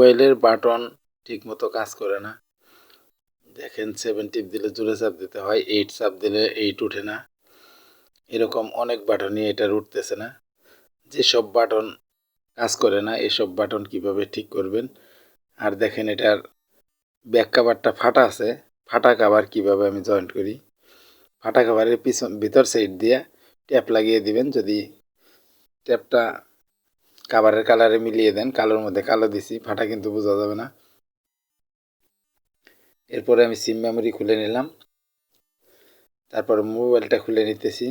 মোবাইলের বাটন ঠিকমতো কাজ করে না। দেখেন সেভেন টিপ দিলে জোরে চাপ দিতে হয় এইট চাপ দিলে এইট উঠে না। এরকম অনেক বাটনই এটার উঠতেছে না। যেসব বাটন কাজ করে না, এসব বাটন কীভাবে ঠিক করবেন? আর দেখেন, এটার ব্যাক কাভারটা ফাটা আছে। ফাটা কাভার কীভাবে আমি জয়েন্ট করি? ফাটা কাভারের পিছন, ভিতর সাইড দিয়ে ট্যাপ লাগিয়ে দিবেন। যদি ট্যাপটা কাভারের কালারে মিলিয়ে দেন, কালোর মধ্যে কালো দিছি, ফাটা কিন্তু বোঝা যাবে না। এরপরে আমি সিম মেমোরি খুলে নিলাম। তারপর মোবাইলটা খুলে নিতেছি।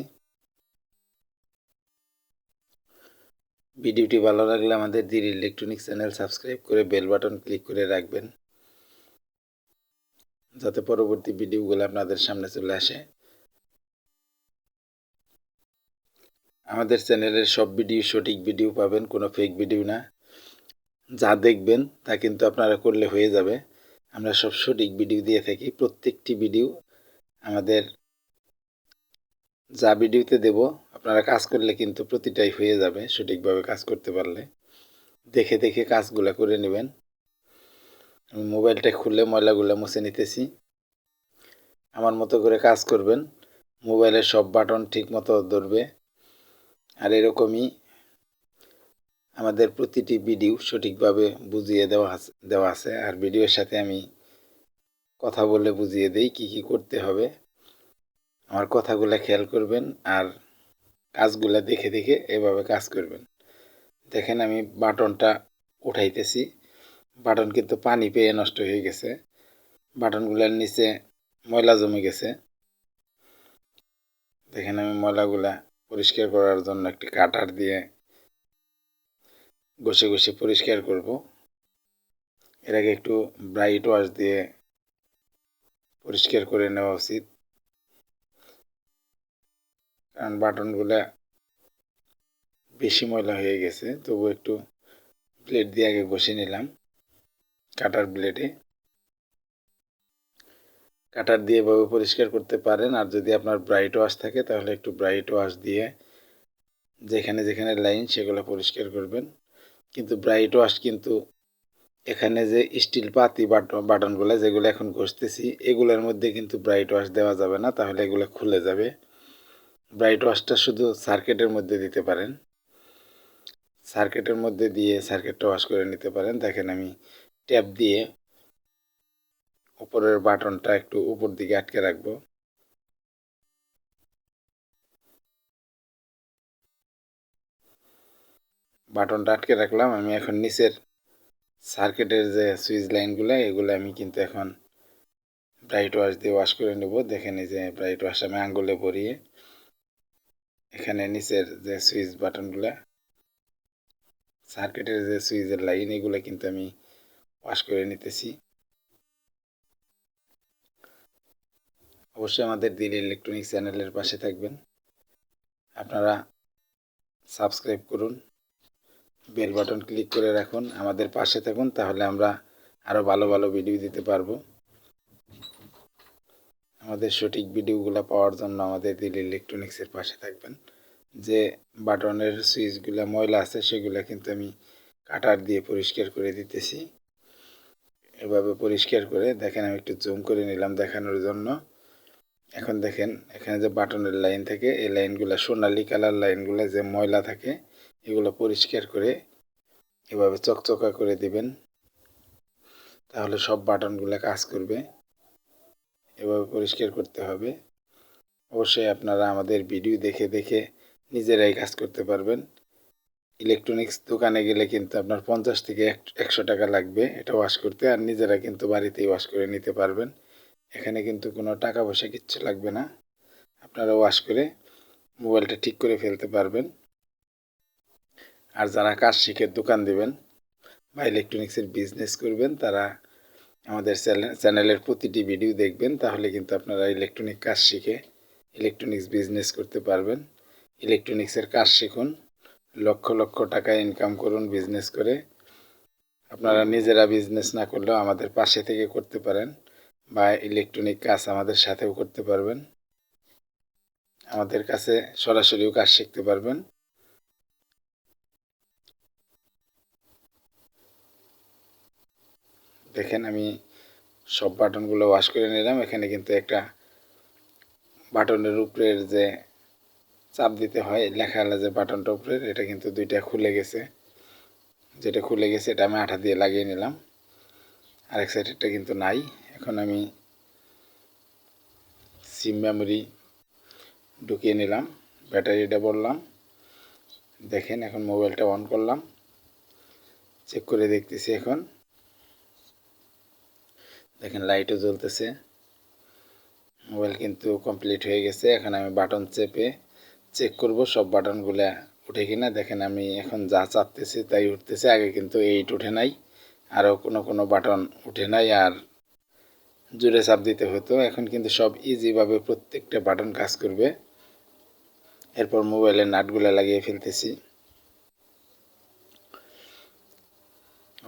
ভিডিওটি ভালো লাগলে আমাদের দির ইলেকট্রনিক্স চ্যানেল সাবস্ক্রাইব করে বেল বাটন ক্লিক করে রাখবেন। যাতে পরবর্তী ভিডিওগুলো আপনাদের সামনে চলে আসে। আমাদের চ্যানেলের সব ভিডিও, সঠিক ভিডিও পাবেন, কোনো ফেক ভিডিও না। যা দেখবেন, তা কিন্তু আপনারা করলে হয়ে যাবে। আমরা সব সঠিক ভিডিও দিয়ে থাকি। প্রত্যেকটি ভিডিও আমাদের যা ভিডিওতে দেব, আপনারা কাজ করলে কিন্তু প্রতিটাই হয়ে যাবে সঠিকভাবে কাজ করতে পারলে। দেখে দেখে কাজগুলো করে নেবেন। আমি মোবাইলটা খুলে ময়লাগুলো মুছে নিতেছি। আমার মতো করে কাজ করবেন। মোবাইলের সব বাটন ঠিক মতো ধরবে। আর এরকমই আমাদের প্রতিটি ভিডিও সঠিকভাবে বুঝিয়ে দেওয়া দেওয়া আছে। আর ভিডিওর সাথে আমি কথা বলে বুঝিয়ে দিই কি কি করতে হবে। আমার কথাগুলো খেয়াল করবেন আর কাজগুলো দেখে দেখে এভাবে কাজ করবেন। দেখেন আমি বাটনটা উঠাইতেছি। বাটন কিন্তু পানি পেয়ে নষ্ট হয়ে গেছে। বাটনগুলোর নিচে ময়লা জমে গেছে। দেখেন আমি ময়লাগুলা পরিষ্কার করার জন্য একটি কাটার দিয়ে ঘষে ঘষে পরিষ্কার করব। এর আগে একটু ব্রাইট ওয়াশ দিয়ে পরিষ্কার করে নেওয়া উচিত। কারণ বাটনগুলো বেশি ময়লা হয়ে গেছে তবু একটু ব্লেড দিয়ে আগে ঘষে নিলাম, কাটার ব্লেডে। কাটার দিয়ে এভাবে পরিষ্কার করতে পারেন। আর যদি আপনার ব্রাইট ওয়াশ থাকে, তাহলে একটু ব্রাইট ওয়াশ দিয়ে যেখানে যেখানে লাইন সেগুলো পরিষ্কার করবেন। কিন্তু ব্রাইট ওয়াশ কিন্তু এখানে যে স্টিল পাতি বাটনগুলো যেগুলো এখন ঘষতেছি, এগুলোর মধ্যে কিন্তু ব্রাইট ওয়াশ দেওয়া যাবে না, তাহলে এগুলো খুলে যাবে। ব্রাইট ওয়াশটা শুধু সার্কিটের মধ্যে দিতে পারেন। সার্কিটের মধ্যে দিয়ে সার্কিটটা ওয়াশ করে নিতে পারেন। দেখেন আমি ট্যাপ দিয়ে উপরের বাটনটা একটু উপর দিকে আটকে রাখব। বাটনটা আটকে রাখলাম, আমি এখন নিচের সার্কিটের যে সুইচ লাইনগুলো এগুলো আমি কিন্তু এখন ব্রাইট ওয়াশ দিয়ে ওয়াশ করে নেব। দেখে নিই যে ব্রাইট ওয়াশ আমি আঙ্গুলে ভরিয়ে এখানে নিচের যে সুইচ বাটনগুলো সার্কিটের যে সুইচের লাইন এগুলো কিন্তু আমি ওয়াশ করে নিতেছি। অবশ্যই আমাদের দিল ইলেকট্রনিক্স চ্যানেলের পাশে থাকবেন। আপনারা সাবস্ক্রাইব করুন বেল বাটন ক্লিক করে রাখুন, আমাদের পাশে থাকুন, তাহলে আমরা আরও ভালো ভালো ভিডিও দিতে পারব। আমাদের সঠিক ভিডিওগুলো পাওয়ার জন্য আমাদের দিল ইলেকট্রনিক্সের পাশে থাকবেন। যে বাটনের সুইচগুলো ময়লা আছে, সেগুলো কিন্তু আমি কাটার দিয়ে পরিষ্কার করে দিতেছি। এভাবে পরিষ্কার করে, দেখেন আমি একটু জুম করে নিলাম দেখানোর জন্য। এখন দেখেন, এখানে যে বাটনের লাইন থাকে, এই লাইনগুলো সোনালি কালার লাইনগুলো যে ময়লা থাকে, এগুলো পরিষ্কার করে এভাবে চকচকা করে দিবেন। তাহলে সব বাটনগুলো কাজ করবে। এভাবে পরিষ্কার করতে হবে। অবশ্যই আপনারা আমাদের ভিডিও দেখে দেখে নিজেরাই কাজ করতে পারবেন। ইলেকট্রনিক্স দোকানে গেলে কিন্তু আপনার পঞ্চাশ থেকে একশো টাকা লাগবে এটা ওয়াশ করতে, আর নিজেরা কিন্তু বাড়িতেই ওয়াশ করে নিতে পারবেন। এখানে কিন্তু কোনো টাকা পয়সা কিচ্ছু লাগবে না। আপনারা ওয়াশ করে মোবাইলটা ঠিক করে ফেলতে পারবেন। আর যারা কাজ শিখে দোকান দেবেন, বা ইলেকট্রনিক্সের বিজনেস করবেন, তারা আমাদের চ্যানেলের প্রতিটি ভিডিও দেখবেন, তাহলে কিন্তু আপনারা ইলেকট্রনিক কাজ শিখে ইলেকট্রনিক্স বিজনেস করতে পারবেন। ইলেকট্রনিক্সের কাজ শিখুন, লক্ষ লক্ষ টাকা ইনকাম করুন বিজনেস করে। আপনারা নিজেরা বিজনেস না করলেও আমাদের পাশে থেকে করতে পারেন। বা ইলেকট্রনিক কাজ আমাদের সাথেও করতে পারবেন। আমাদের কাছে সরাসরিও কাজ শিখতে পারবেন। দেখেন আমি সব বাটনগুলো ওয়াশ করে নিলাম। এখানে কিন্তু একটা বাটনের উপরের যে চাপ দিতে হয়, লেখা যে বাটনটা উপরের এটা কিন্তু দুইটা খুলে গেছে। যেটা খুলে গেছে, এটা আমি আঠা দিয়ে লাগিয়ে নিলাম। আরেক সাইডেরটা কিন্তু নাই। এখন আমি সিম মেমোরি ঢুকিয়ে নিলাম ব্যাটারিটা বললাম। দেখেন এখন মোবাইলটা অন করলাম। চেক করে দেখতেছি এখন। দেখেন লাইটও জ্বলতেছে। মোবাইল কিন্তু কমপ্লিট হয়ে গেছে। এখন আমি বাটন চেপে চেক করব সব বাটনগুলো উঠে কিনা। দেখেন আমি এখন যা চাপতেছি তাই উঠতেছে। আগে কিন্তু এইট উঠে নাই। আরও কোনো কোনো বাটন উঠে নাই আর জুড়ে চাপ দিতে হতো। এখন কিন্তু সব ইজিভাবে প্রত্যেকটা বাটন কাজ করবে। এরপর মোবাইলের নাটগুলো লাগিয়ে ফেলতেছি।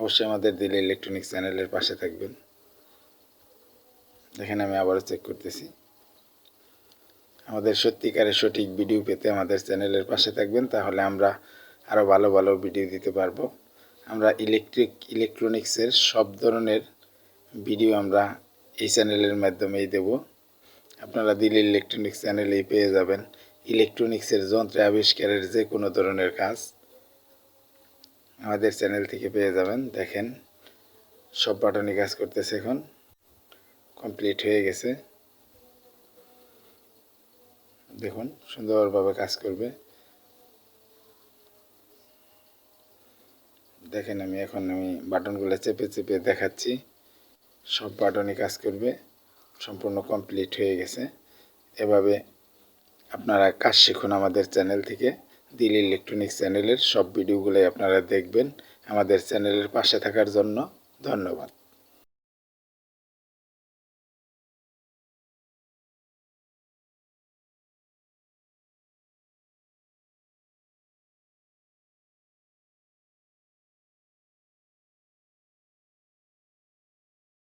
অবশ্যই আমাদের দিলে ইলেকট্রনিক্স চ্যানেলের পাশে থাকবেন। দেখেন আমি আবারও চেক করতেছি। আমাদের সত্যিকারের সঠিক ভিডিও পেতে আমাদের চ্যানেলের পাশে থাকবেন, তাহলে আমরা আরও ভালো ভালো ভিডিও দিতে পারব। আমরা ইলেকট্রিক ইলেকট্রনিক্সের সব ধরনের ভিডিও আমরা এই চ্যানেলের মাধ্যমেই দেব। আপনারা দিলে ইলেকট্রনিক্স চ্যানেলেই পেয়ে যাবেন। ইলেকট্রনিক্সের যন্ত্র আবিষ্কারের যে কোনো ধরনের কাজ আমাদের চ্যানেল থেকে পেয়ে যাবেন। দেখেন, সব বাটনই কাজ করতেছে এখন। কমপ্লিট হয়ে গেছে। দেখুন, সুন্দরভাবে কাজ করবে। দেখেন আমি এখন আমি বাটনগুলো চেপে চেপে দেখাচ্ছি। সব বাটনে কাজ করবে, সম্পূর্ণ কমপ্লিট হয়ে গেছে। এভাবে আপনারা কাজ শিখুন আমাদের চ্যানেল থেকে। দিল ইলেকট্রনিক্স চ্যানেলের সব ভিডিওগুলোই আপনারা দেখবেন আমাদের চ্যানেলের পাশে থাকার জন্য ধন্যবাদ।